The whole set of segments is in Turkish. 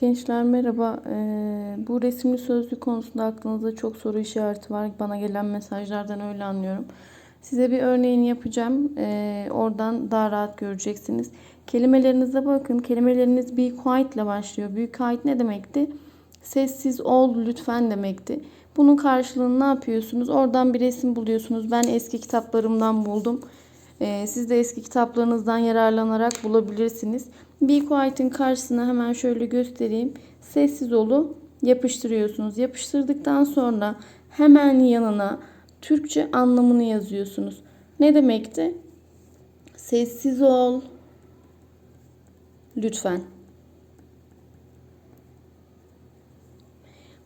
Gençler merhaba. Ee, bu resimli sözlük konusunda aklınızda çok soru işareti var. Bana gelen mesajlardan öyle anlıyorum. Size bir örneğini yapacağım. Ee, oradan daha rahat göreceksiniz. Kelimelerinize bakın. Kelimeleriniz be quiet ile başlıyor. Be quiet ne demekti? Sessiz ol lütfen demekti. Bunun karşılığını ne yapıyorsunuz? Oradan bir resim buluyorsunuz. Ben eski kitaplarımdan buldum. Ee, siz de eski kitaplarınızdan yararlanarak bulabilirsiniz. Be Quiet'in karşısına hemen şöyle göstereyim. Sessiz olu yapıştırıyorsunuz. Yapıştırdıktan sonra hemen yanına Türkçe anlamını yazıyorsunuz. Ne demekti? Sessiz ol. Lütfen.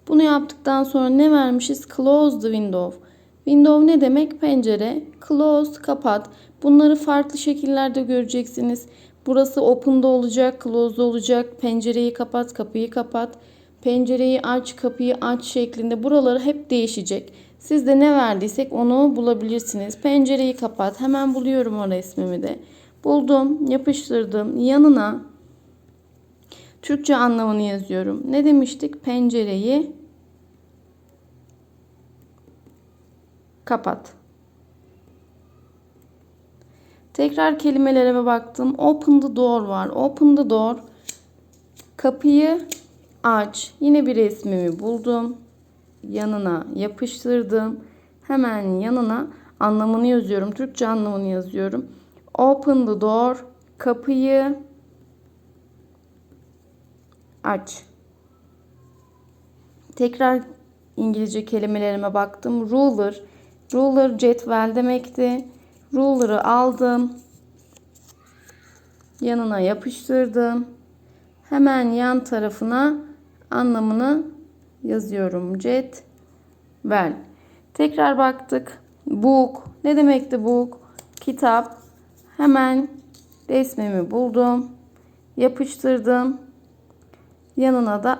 Bunu yaptıktan sonra ne vermişiz? Close the window. Window ne demek? Pencere. Close, kapat. Bunları farklı şekillerde göreceksiniz. Burası open'da olacak, close'da olacak. Pencereyi kapat, kapıyı kapat. Pencereyi aç, kapıyı aç şeklinde. Buraları hep değişecek. Siz de ne verdiysek onu bulabilirsiniz. Pencereyi kapat. Hemen buluyorum o resmimi de. Buldum, yapıştırdım. Yanına Türkçe anlamını yazıyorum. Ne demiştik? Pencereyi kapat. Tekrar kelimelerime baktım. Open the door var. Open the door. Kapıyı aç. Yine bir resmimi buldum. Yanına yapıştırdım. Hemen yanına anlamını yazıyorum. Türkçe anlamını yazıyorum. Open the door. Kapıyı aç. Tekrar İngilizce kelimelerime baktım. Ruler. Ruler cetvel demekti. Ruler'ı aldım. Yanına yapıştırdım. Hemen yan tarafına anlamını yazıyorum. Cetvel. Tekrar baktık. Book. Ne demekti book? Kitap. Hemen resmimi buldum. Yapıştırdım. Yanına da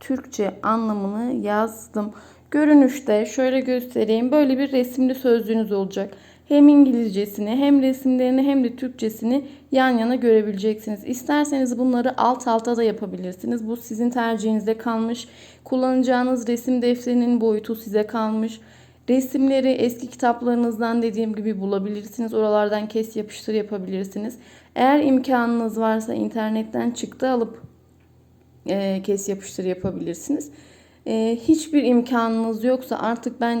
Türkçe anlamını yazdım. Görünüşte şöyle göstereyim. Böyle bir resimli sözlüğünüz olacak. Hem İngilizcesini hem resimlerini hem de Türkçesini yan yana görebileceksiniz. İsterseniz bunları alt alta da yapabilirsiniz. Bu sizin tercihinize kalmış. Kullanacağınız resim defterinin boyutu size kalmış. Resimleri eski kitaplarınızdan dediğim gibi bulabilirsiniz. Oralardan kes yapıştır yapabilirsiniz. Eğer imkanınız varsa internetten çıktı alıp e, kes yapıştır yapabilirsiniz. Hiçbir imkanınız yoksa artık ben